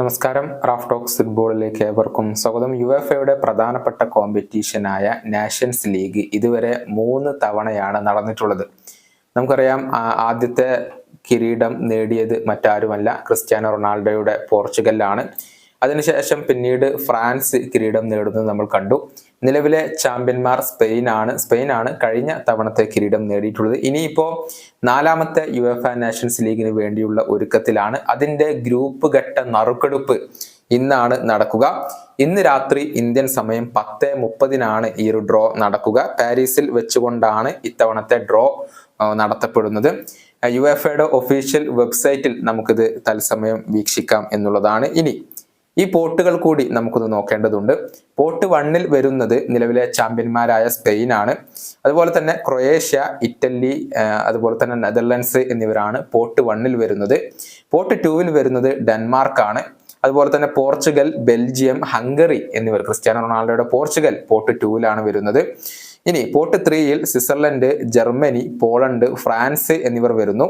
നമസ്കാരം. Raf talks ഫുട്ബോളിലേക്ക് ഏവർക്കും സ്വാഗതം. യു എഫ് എയുടെ പ്രധാനപ്പെട്ട കോമ്പറ്റീഷനായ നാഷൻസ് ലീഗ് ഇതുവരെ മൂന്ന് തവണയാണ് നടന്നിട്ടുള്ളത്. നമുക്കറിയാം ആദ്യത്തെ കിരീടം നേടിയത് മറ്റാരുമല്ല ക്രിസ്ത്യാനോ റൊണാൾഡോയുടെ പോർച്ചുഗലാണ് അതിനുശേഷം പിന്നീട് ഫ്രാൻസ് കിരീടം നേടുന്നത് നമ്മൾ കണ്ടു. നിലവിലെ ചാമ്പ്യന്മാർ സ്പെയിനാണ് സ്പെയിനാണ് കഴിഞ്ഞ തവണത്തെ കിരീടം നേടിയിട്ടുള്ളത്. ഇനിയിപ്പോ നാലാമത്തെ യു എഫ് നാഷൻസ് ലീഗിന് വേണ്ടിയുള്ള ഒരുക്കത്തിലാണ് അതിന്റെ ഗ്രൂപ്പ് ഘട്ട നറുക്കെടുപ്പ് ഇന്നാണ് നടക്കുക. ഇന്ന് രാത്രി ഇന്ത്യൻ സമയം പത്ത് മുപ്പതിനാണ് ഈ ഒരു ഡ്രോ നടക്കുക. പാരീസിൽ വെച്ചുകൊണ്ടാണ് ഇത്തവണത്തെ ഡ്രോ നടത്തപ്പെടുന്നത്. യു എഫ് ഒഫീഷ്യൽ വെബ്സൈറ്റിൽ നമുക്കിത് തത്സമയം വീക്ഷിക്കാം എന്നുള്ളതാണ് ഇനി. ഈ പോർട്ടുകൾ കൂടി നമുക്കൊന്ന് നോക്കേണ്ടതുണ്ട്. പോർട്ട് വണ്ണിൽ വരുന്നത് നിലവിലെ ചാമ്പ്യന്മാരായ സ്പെയിൻ ആണ് അതുപോലെ തന്നെ ക്രൊയേഷ്യ ഇറ്റലി അതുപോലെ തന്നെ നെതർലൻഡ്സ് എന്നിവരാണ് പോർട്ട് വണ്ണിൽ വരുന്നത്. പോർട്ട് ടൂവിൽ വരുന്നത് ഡെൻമാർക്ക് ആണ് അതുപോലെ തന്നെ പോർച്ചുഗൽ ബെൽജിയം ഹംഗറി എന്നിവർ ക്രിസ്ത്യാനോ റൊണാൾഡോയുടെ പോർച്ചുഗൽ പോർട്ട് ടൂവിലാണ് വരുന്നത്. ഇനി പോർട്ട് ത്രീയിൽ സ്വിറ്റ്സർലൻഡ് ജർമ്മനി പോളണ്ട് ഫ്രാൻസ് എന്നിവർ വരുന്നു.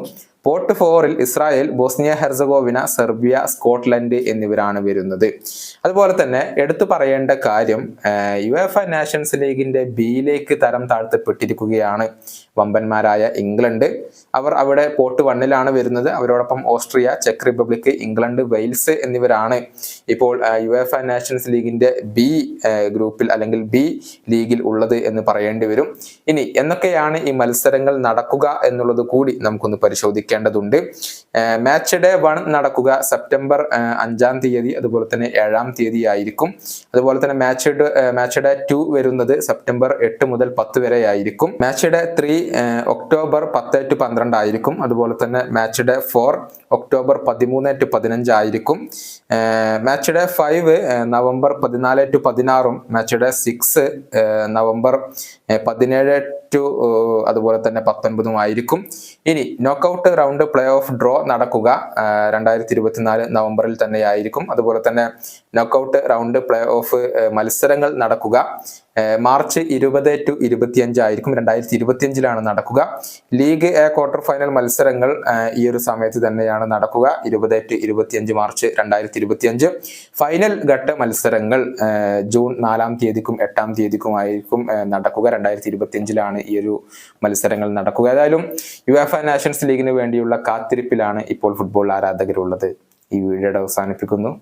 പോർട്ട് ഫോറിൽ Israel Bosnia Herzegovina Serbia Scotland എന്നിവരാണ് വരുന്നത്. അതുപോലെ തന്നെ എടുത്തു പറയേണ്ട കാര്യം യു എഫ് നാഷൻസ് ലീഗിന്റെ ബിയിലേക്ക് തരം താഴ്ത്തപ്പെട്ടിരിക്കുകയാണ് വമ്പന്മാരായ ഇംഗ്ലണ്ട്. അവർ അവിടെ പോർട്ട് വണ്ണിലാണ് വരുന്നത്. അവരോടൊപ്പം ഓസ്ട്രിയ ചെക്ക് റിപ്പബ്ലിക് ഇംഗ്ലണ്ട് വെയിൽസ് എന്നിവരാണ് ഇപ്പോൾ യു എഫ് നാഷൻസ് ലീഗിന്റെ ബി ഗ്രൂപ്പിൽ അല്ലെങ്കിൽ ബി ലീഗിൽ ഉള്ളത് എന്ന് പറയേണ്ടി വരും. ഇനി എന്നൊക്കെയാണ് ഈ മത്സരങ്ങൾ നടക്കുക എന്നുള്ളത് കൂടി നമുക്കൊന്ന് പരിശോധിക്കേണ്ടതുണ്ട്. മാച്ച് ഡേ വൺ നടക്കുക സെപ്റ്റംബർ അഞ്ചാം തീയതി അതുപോലെ തന്നെ ഏഴാം തീയതി ആയിരിക്കും. അതുപോലെ തന്നെ മാച്ച് മാച്ച് ഡേ ടു വരുന്നത് സെപ്റ്റംബർ എട്ട് മുതൽ പത്ത് വരെ ആയിരിക്കും. മാച്ച് ഡേ ത്രീ ഒക്ടോബർ പത്ത് ടു പന്ത്രണ്ട് ആയിരിക്കും. അതുപോലെ തന്നെ മാച്ച് ഡേ ഫോർ ഒക്ടോബർ പതിമൂന്ന് ടു പതിനഞ്ച് ആയിരിക്കും. മാച്ച് ഡേ ഫൈവ് നവംബർ പതിനാല് ടു പതിനാറും മാച്ച് ഡേ സിക്സ് നവംബർ പതിനേഴ് ടു അതുപോലെ തന്നെ പത്തൊൻപതും ആയിരിക്കും. ഇനി knockout round play off draw നടക്കുക. രണ്ടായിരത്തി ഇരുപത്തിനാല് നവംബറിൽ തന്നെ ആയിരിക്കും അതുപോലെ തന്നെ നോക്കൌട്ട് റൗണ്ട് പ്ലേ ഓഫ് മത്സരങ്ങൾ നടക്കുക. മാർച്ച് ഇരുപത് ടു ഇരുപത്തിയഞ്ച് ആയിരിക്കും. രണ്ടായിരത്തി ഇരുപത്തിയഞ്ചിലാണ് നടക്കുക. ലീഗ് എ ക്വാർട്ടർ ഫൈനൽ മത്സരങ്ങൾ ഈ ഒരു സമയത്ത് തന്നെയാണ് നടക്കുക. ഇരുപത് ടു ഇരുപത്തിയഞ്ച് മാർച്ച് രണ്ടായിരത്തി ഇരുപത്തിയഞ്ച് ഫൈനൽ ഘട്ട മത്സരങ്ങൾ ജൂൺ നാലാം തീയതിക്കും എട്ടാം തീയതിക്കും ആയിരിക്കും നടക്കുക. രണ്ടായിരത്തി ഇരുപത്തിയഞ്ചിലാണ് ഈ ഒരു മത്സരങ്ങൾ നടക്കുക. ഏതായാലും യു എഫ് നാഷൻസ് ലീഗിന് വേണ്ടിയുള്ള കാത്തിരിപ്പിലാണ് ഇപ്പോൾ ഫുട്ബോൾ ആരാധകരുള്ളത്. ഈ വീഡിയോ അവസാനിപ്പിക്കുന്നു.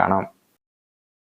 കാണാം.